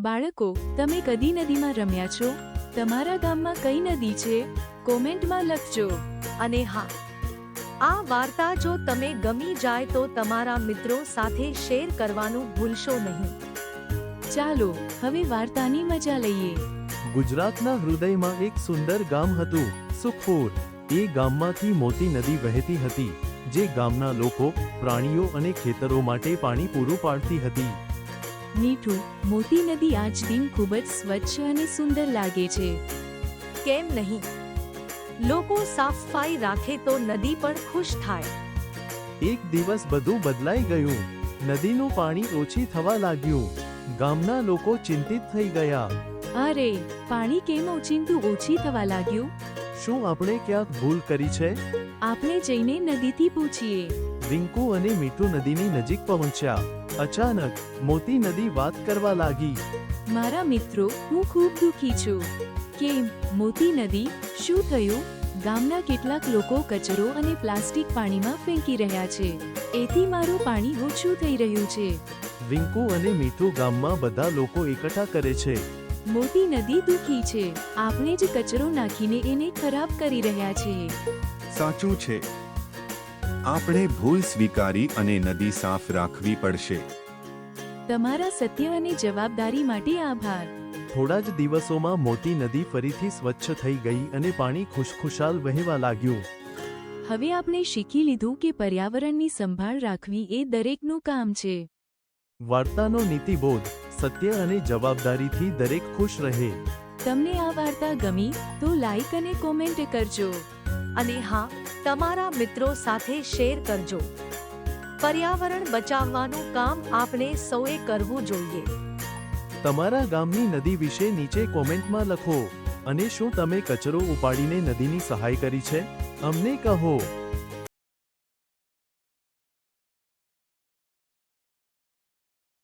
બાળકો, તમે કદી નદીમાં રમ્યા છો? તમારા ગામમાં કઈ નદી છે? કોમેન્ટમાં લખજો. અને હા, આ વાર્તા જો તમે ગમી જાય તો તમારા મિત્રો સાથે શેર કરવાનું ભૂલશો નહીં. ચાલો, હવે વાર્તાની મજા લઈએ. ગુજરાતના હૃદયમાં એક સુંદર ગામ હતું, સુખપુર. એ ગામમાંથી મોતી નદી વહેતી હતી, જે ગામના લોકો, પ્રાણીઓ અને ખેતરો માટે પાણી પૂરું પાડતી હતી. મીઠું મોતી નદી આજ દિન ખૂબ જ સ્વચ્છ અને સુંદર લાગે છે. કેમ નહીં? લોકો સાફ સફાઈ રાખે તો નદી પણ ખુશ થાય. એક દિવસ બધું બદલાઈ ગયું. નદીનું પાણી ઓછી થવા લાગ્યું. ગામના લોકો ચિંતિત થઈ ગયા. અરે પાણી કેમ ઓચિંતું ઓછી થવા લાગ્યું? શું આપણે ક્યાંક ભૂલ કરી છે? આપણે જઈને નદીથી પૂછીએ. રિંકુ અને મીઠું નદીની નજીક પહોંચ્યા. અચાનક મોતી નદી વાત કરવા લાગી. મારા મિત્રો હું ખૂબ દુખી છું. કેમ? મોતી નદી શું થયું? ગામના કેટલાક લોકો કચરો અને પ્લાસ્ટિક પાણીમાં ફેંકી રહ્યા છે. એથી મારું પાણી ઓછું થઈ રહ્યું છે. વિંકુ અને મીઠુ ગામમાં બધા લોકો એકઠા કરે છે. મોતી નદી દુખી છે. આપણે જ કચરો નાખીને એને ખરાબ કરી રહ્યા છીએ. સાચું છે. આપણે ભૂલ સ્વીકારી અને નદી સાફ રાખવી પડશે. તમારા સત્ય અને જવાબદારી માટે આભાર. થોડા જ દિવસોમાં મોતી નદી ફરીથી સ્વચ્છ થઈ ગઈ અને પાણી ખુશખુશાલ વહેવા લાગ્યું. હવે આપણે શીખી લીધું કે પર્યાવરણની સંભાળ રાખવી એ દરેકનું કામ છે. વાર્તાનો નીતિબોધ સત્ય અને જવાબદારીથી દરેક ખુશ રહે. તમને આ વાર્તા ગમી તો લાઈક અને કોમેન્ટ કરજો. અને હા તમારા મિત્રો સાથે શેર કરજો. પર્યાવરણ બચાવવાનું કામ આપણે સૌએ કરવું જોઈએ. તમારા ગામની નદી વિશે નીચે કોમેન્ટમાં લખો અને શું તમે કચરો ઉપાડીને નદીની સહાય કરી છે? અમને કહો.